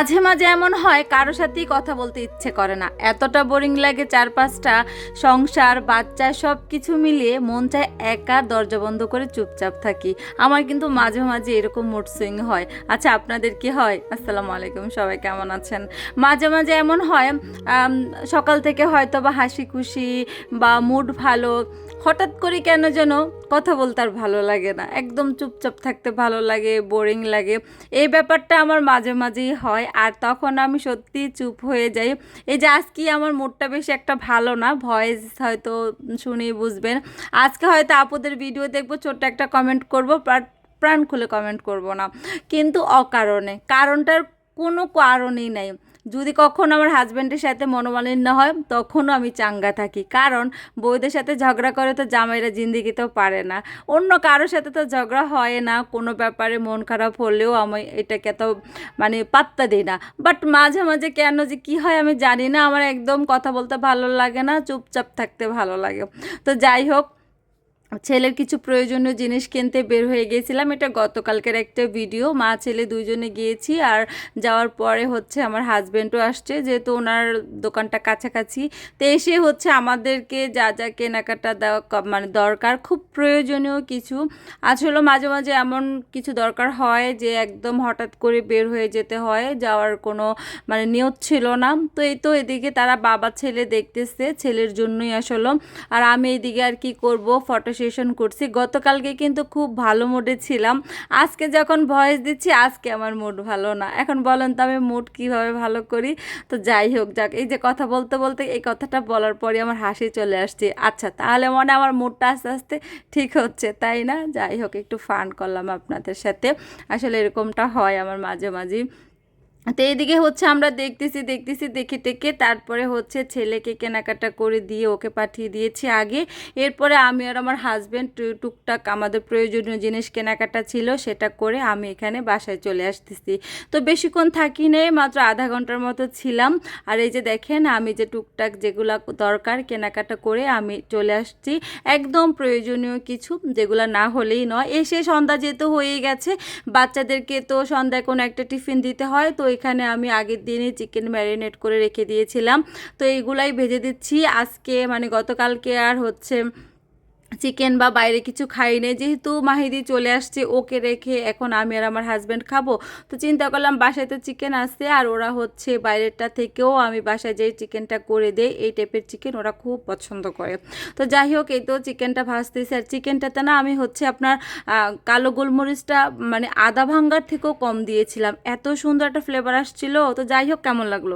মাঝে মাঝে এমন হয় কারও সাথেই কথা বলতে ইচ্ছে করে না। এতটা বোরিং লাগে চার পাঁচটা সংসার, বাচ্চা সব কিছু মিলিয়ে মন চায় একা দরজা বন্ধ করে চুপচাপ থাকি। আমার কিন্তু মাঝে মাঝে এরকম মুড সুইং হয়। আচ্ছা আপনাদের কি হয়? আসসালামু আলাইকুম, সবাই কেমন আছেন? মাঝে মাঝে এমন হয় সকাল থেকে হয়তো বা হাসি খুশি বা মুড ভালো হঠাৎ করে কেন যেন কথা বলতে আর ভালো লাগে না। একদম চুপচাপ থাকতে ভালো লাগে বোরিং লাগে। এই ব্যাপারটা আমার মাঝে মাঝেই হয় আর তখন আমি সত্যি চুপ হয়ে যাই। এই যে আজকে আমার মুডটা বেশি একটা ভালো না ভয়েস হয়তো শুনেই বুঝবেন। আজকে হয়তো আপুদের ভিডিও দেখব, ছোট্ট একটা কমেন্ট করব, প্রাণ খুলে কমেন্ট করব না। কিন্তু অকারণে, কারণটার কোনো কারণই নাই। যদি কখনো আমার হাজব্যান্ডের সাথে মনোমালিন্য হয়, তখনও আমি চাঙ্গা থাকি। কারণ বউদের সাথে ঝগড়া করে তো জামাইরা জিন্দিগিতেও পারে না। অন্য কারোর সাথে তো ঝগড়া হয় না, কোনো ব্যাপারে মন খারাপ হলেও আমি এটাকে তো মানে পাত্তা দিই না। বাট মাঝে মাঝে কেন যে কী হয় আমি জানি না, আমার একদম কথা বলতে ভালো লাগে না, চুপচাপ থাকতে ভালো লাগে। তো যাই হোক ছেলের কিছু প্রয়োজনীয় জিনিস কিনতে বের হয়ে গিয়েছিলাম এটা গতকালকের একটা ভিডিও। মা, ছেলে দুইজনে গিয়েছি আর যাওয়ার পরে হচ্ছে আমার হাজব্যান্ডও আসছে যেহেতু ওনার দোকানটা কাছাকাছি। তো এসে হচ্ছে আমাদেরকে যা যা কেনাকাটা দেওয়া মানে দরকার, খুব প্রয়োজনীয় কিছু। আসলে মাঝে মাঝে এমন কিছু দরকার হয় যে একদম হঠাৎ করে বের হয়ে যেতে হয়, যাওয়ার কোনো মানে নিয়ত ছিল না। তো এই তো এদিকে তারা বাবা, ছেলে দেখতেছে, ছেলের জন্যই আসলে। আর আমি এইদিকে আর কি করব, ফটো সেশন করছি। গতকালকে কিন্তু খুব ভালো মুডে ছিলাম। আজকে যখন ভয়েস দিচ্ছি, আজকে আমার মুড ভালো না। এখন বলেন তো আমি মুড কীভাবে ভালো করি? তো যাই হোক, যাক, এই যে কথা বলতে বলতে এই কথাটা বলার পরে আমার হাসি চলে আসছে। আচ্ছা তাহলে মনে আমার মুডটা আস্তে আস্তে ঠিক হচ্ছে, তাই না? যাই হোক, একটু ফান করলাম আপনাদের সাথে। আসলে এরকমটা হয় আমার মাঝে মাঝে তো এইদিকে হচ্ছে আমরা দেখতেছি দেখতেছি, দেখে টেকে তারপরে হচ্ছে ছেলেকে কেনাকাটা করে দিয়ে ওকে পাঠিয়ে দিয়েছি আগে। এরপরে আমি আর আমার হাজব্যান্ড টুকটাক আমাদের প্রয়োজনীয় জিনিস কেনাকাটা ছিল সেটা করে আমি এখানে বাসায় চলে আসতেছি। তো বেশিক্ষণ থাকি নেই, মাত্র আধা ঘণ্টার মতো ছিলাম। আর এই যে দেখেন আমি যে টুকটাক যেগুলা দরকার কেনাকাটা করে আমি চলে আসছি। একদম প্রয়োজনীয় কিছু যেগুলো না হলেই নয়। এসে সন্ধ্যা যেহেতু হয়ে গেছে, বাচ্চাদেরকে তো সন্ধ্যায় কোনো একটা টিফিন দিতে হয়, তো এখানে আমি আগের দিনই চিকেন ম্যারিনেট করে রেখে দিয়েছিলাম। তো এইগুলাই ভেজে দিচ্ছি। আজকে মানে গতকালকে আর হচ্ছে চিকেন বা বাইরে কিছু খাই নেই। যেহেতু মাহিদি চলে আসছে, ওকে রেখে এখন আমি আর আমার হাজব্যান্ড খাব। তো চিন্তা করলাম বাসায় তো চিকেন আসছে আর ওরা হচ্ছে বাইরেরটা থেকেও আমি বাসায় যেই চিকেনটা করে দেই। এই টাইপের চিকেন ওরা খুব পছন্দ করে। তো যাই হোক, এই তো চিকেনটা ভাজতেছি। আর চিকেনটাতে না আমি হচ্ছে আপনার কালো গোলমরিচটা মানে আদা ভাঙ্গার থেকেও কম দিয়েছিলাম। এত সুন্দর একটা ফ্লেভার আসছিল। তো যাই হোক, কেমন লাগল?